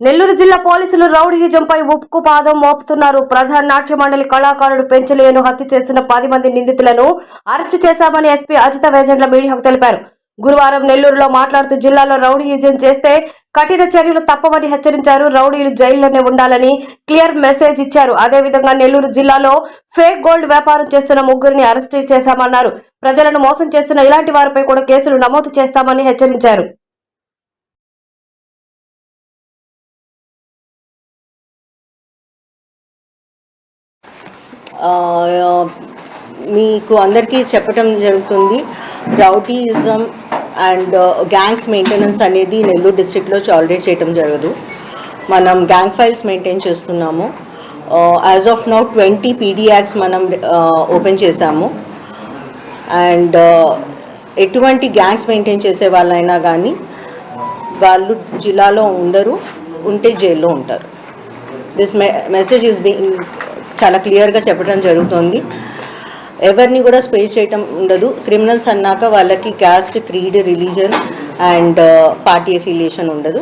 నెల్లూరు జిల్లా పోలీసులు రౌడీహిజంపై ఉప్పు పాదం మోపుతున్నారు. ప్రజానాట్య మండలి కళాకారుడు పెంచలేను హత్య చేసిన పది మంది నిందితులను అరెస్టు చేశామని ఎస్పీ అజిత వేజెంట్ల మీడియాకు తెలిపారు. గురువారం నెల్లూరులో మాట్లాడుతూ జిల్లాలో రౌడీహిజం చేస్తే కఠిన చర్యలు తప్పవని హెచ్చరించారు. రౌడీలు జైల్లోనే ఉండాలని క్లియర్ మెసేజ్ ఇచ్చారు. అదేవిధంగా నెల్లూరు జిల్లాలో ఫేక్ గోల్డ్ వ్యాపారం చేస్తున్న ముగ్గురిని అరెస్ట్ చేశామన్నారు. ప్రజలను మోసం చేస్తున్న ఇలాంటి వారిపై కూడా కేసులు నమోదు చేస్తామని హెచ్చరించారు. మీకు అందరికీ చెప్పటం జరుగుతుంది. Rowdyism and uh, gangs maintenance అనేది నెల్లూరు డిస్ట్రిక్ట్లో ఆల్రెడీ చేయటం జరగదు. మనం గ్యాంగ్ ఫైల్స్ మెయింటైన్ చేస్తున్నాము. As of now twenty PD acts మనం uh, ఓపెన్ చేశాము. అండ్ uh, ఎటువంటి గ్యాంగ్స్ మెయింటైన్ చేసే వాళ్ళైనా కానీ వాళ్ళు జిల్లాలో ఉండరు ఉంటే జైల్లో ఉంటారు. దిస్ మెసేజ్ ఈస్ బీయింగ్ చాలా క్లియర్గా చెప్పడం జరుగుతుంది. ఎవరిని కూడా స్పేర్ చేయటం ఉండదు. క్రిమినల్స్ అన్నాక వాళ్ళకి caste creed religion and uh, party affiliation ఉండదు.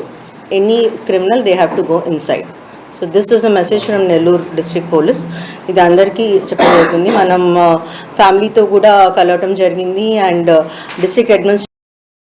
Any criminal they have to go inside so this is a message from Nellore district police ఇది అందరికీ చెప్పడం జరుగుతుంది మనం uh, ఫ్యామిలీతో కూడా కలవటం జరిగింది. And uh, district administration